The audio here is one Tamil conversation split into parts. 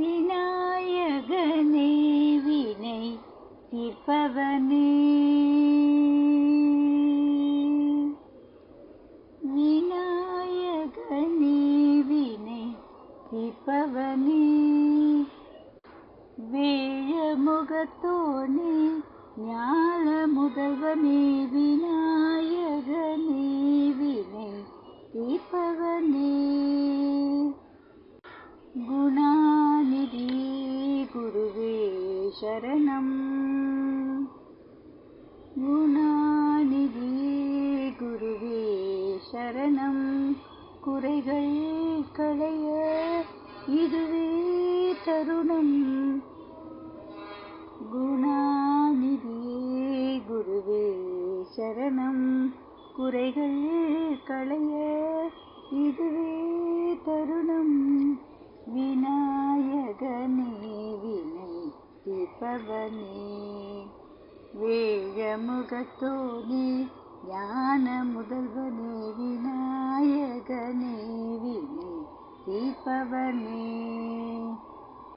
விநாயகனே வினை தீர்ப்பவனே விநாயகனே வினை தீர்ப்பவனே வேழமுகத்தோனே ஞான முதல்வனே விநாயகனே வினை சரணம். குணாநிதி குருவே சரணம். குறைகள் களைய இதுவே தருணம். குணாநிதி குருவே சரணம். குறைகள் களைய இதுவே தருணம். கொடுப்பவனே வேழமுகத்தோ நீ ஞான முதல்வனே விநாயகனே வினை தீர்ப்பவனே.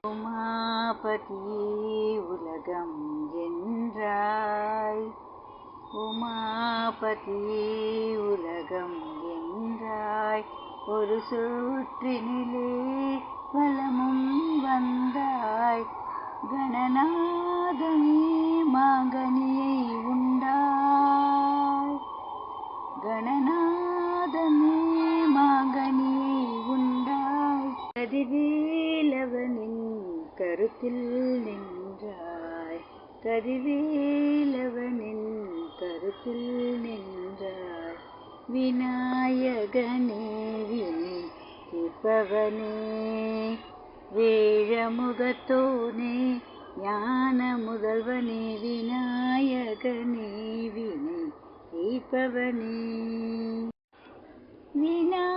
உமாபதியே உலகம் என்றாய். உமாபதியே உலகம் என்றாய். ஒரு சூற்றினிலே வலமும் வந்த கணநாதமே மாங்கனியை உண்டாய் கணநாதமே மாங்கனியை உண்டாய் கதிவேலவனின் கருத்தில் நின்றாய். கதிவேலவனின் கருத்தில் நின்றாய். விநாயகனே வினை தீர்ப்பவனே வேழமுகத்தோனே ஞான முதல்வனே விநாயகனே வினை தீர்ப்பவனே வினா